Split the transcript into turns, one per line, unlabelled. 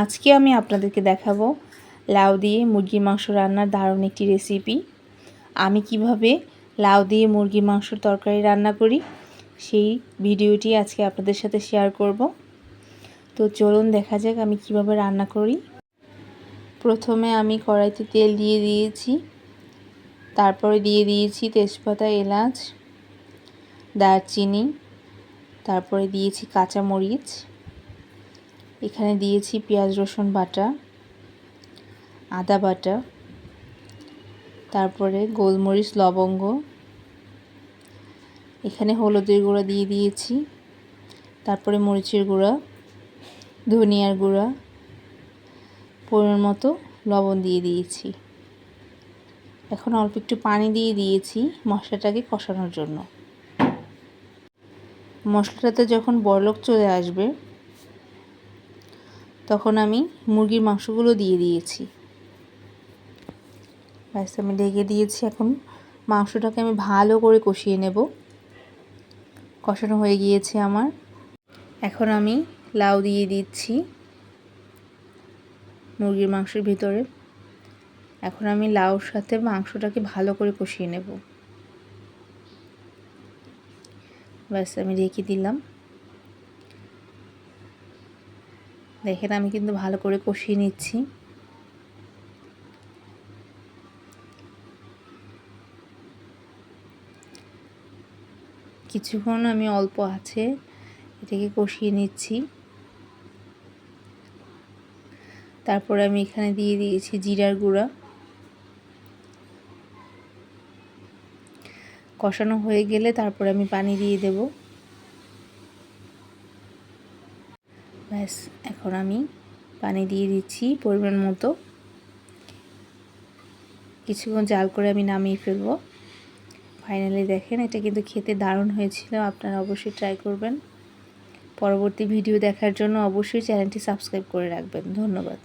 আজকে আমি আপনাদেরকে দেখাবো লাউ দিয়ে মুরগির মাংস রান্নার দারুণ একটি রেসিপি আমি কীভাবে লাউ দিয়ে মুরগির মাংসর তরকারি রান্না করি, সেই ভিডিওটি আজকে আপনাদের সাথে শেয়ার করব। তো চলুন দেখা যাক আমি কীভাবে রান্না করি। প্রথমে আমি কড়াইতে তেল দিয়ে দিয়েছি, তারপরে দিয়ে দিয়েছি তেজপাতা, এলাচ, দারচিনি, তারপরে দিয়েছি কাঁচা মরিচ এখানে দিয়েছি পেঁয়াজ, রসুন বাটা, আদা বাটা, তারপরে গোলমরিচ, লবঙ্গ। এখানে হলুদের গুঁড়া দিয়ে দিয়েছি, তারপরে মরিচের গুঁড়া, ধনিয়ার গুঁড়া, পরিমাণ মতো লবণ দিয়ে দিয়েছি। এখন অল্প একটু পানি দিয়ে দিয়েছি মশলাটাকে কষানোর জন্য। মশলাটাতে যখন বরলোক চলে আসবে তখন আমি মুরগির মাংসগুলো দিয়ে দিয়েছি। ব্যাস, আমি ঢেকে দিয়েছি। এখন মাংসটাকে আমি ভালো করে কষিয়ে নেব। কষানো হয়ে গিয়েছে আমার। এখন আমি লাউ দিয়ে দিচ্ছি মুরগির মাংসের ভিতরে। এখন আমি লাউর সাথে মাংসটাকে ভালো করে কষিয়ে নেব। ব্যাস, আমি রেখে দিলাম। দেখেন আমি কিন্তু ভালো করে কষিয়ে নিচ্ছি। কিছুক্ষণ আমি অল্প আছে এটাকে কষিয়ে নিচ্ছি। তারপরে আমি এখানে দিয়ে দিয়েছি জিরার গুঁড়া। কষানো হয়ে গেলে তারপরে আমি পানি দিয়ে দেবো। ব্যাস, এখন আমি পানি দিয়ে দিচ্ছি পরিমাণ মতো। কিছুক্ষণ জাল করে আমি নামিয়ে ফেলব। ফাইনালি দেখেন, এটা কিন্তু খেতে দারুণ হয়েছিল, আপনারা অবশ্যই ট্রাই করবেন। পরবর্তী ভিডিও দেখার জন্য অবশ্যই চ্যানেলটি সাবস্ক্রাইব করে রাখবেন। ধন্যবাদ।